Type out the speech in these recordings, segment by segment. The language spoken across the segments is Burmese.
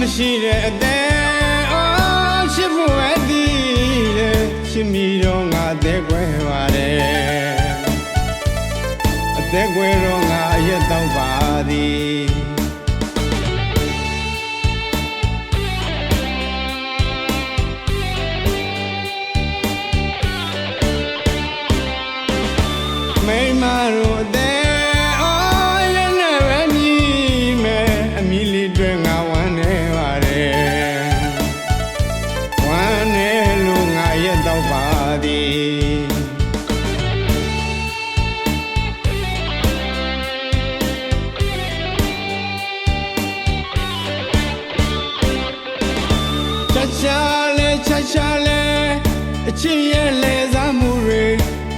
မရှိတဲ့အသေးအော်ရှိဖို့အသည်တဲ့ရှိမီတော့ငါအသေးကွယ်ပါတယ်အသေးကွယ်တော့ငါအရက်တော့ပါသည် လဲချာချာလဲအချစ်ရဲ့လဲစားမှုတွေ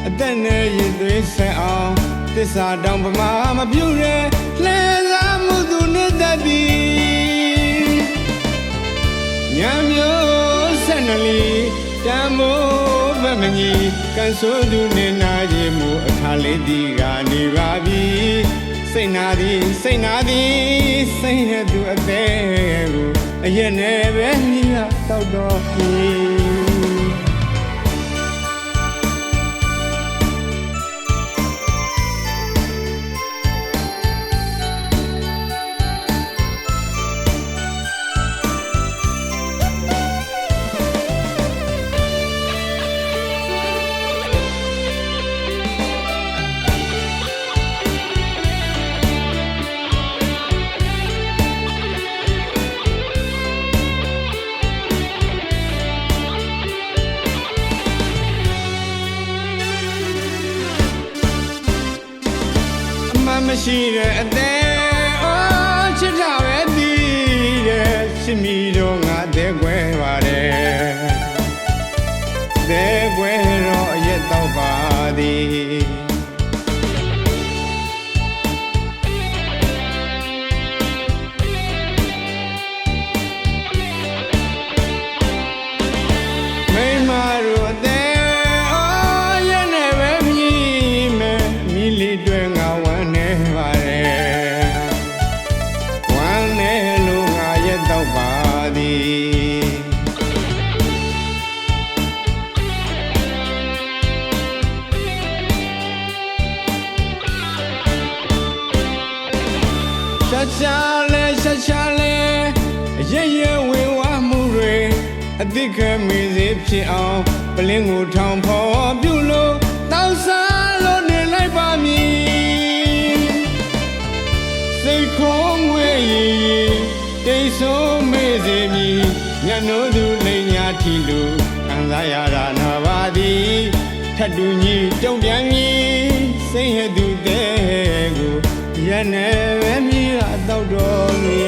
အသက်နဲ့ရင်သွေးဆက်အောင်တစ္ဆာတောင်ပမာမပြုတ်ရဲလဲစားမှုသူနဲ့တတ်သည်ညမျိုးဆက်နလီတမ်းမိုးဘက်မကြီးကန်ဆိုးသူနေနာခြင်းမူအခါလေးဒီကနေပါပြီစိတ်နာသည်စိတ်နာသည်စိတ်နဲ့သူအသေးကို အရက်နဲ့ပဲမြည်တော့တော့ပြီ မှန်မရှိတဲ့အသေး ရှာရှာလဲရှာရှာလဲရရဝေဝမှုတွေအတိတ်ကမေးစေဖြစ်အောင်ပလင်းကိုထောင်ဖော်ပြုလို့တောက်စားလို့နေလိုက်ပါမည်စိတ်ခုံးငွေရည်တိတ်ဆုံးမေးစေမည်ညနိုးသူလိန်ညာထီလို့ခံစားရတာနာပါသည်ထတ်တူကြီးတုံ့ပြန်မည်စိတ်ဟဲ့သူတဲ့ကိုရနေပဲမြည် တော့တော်တော်လေး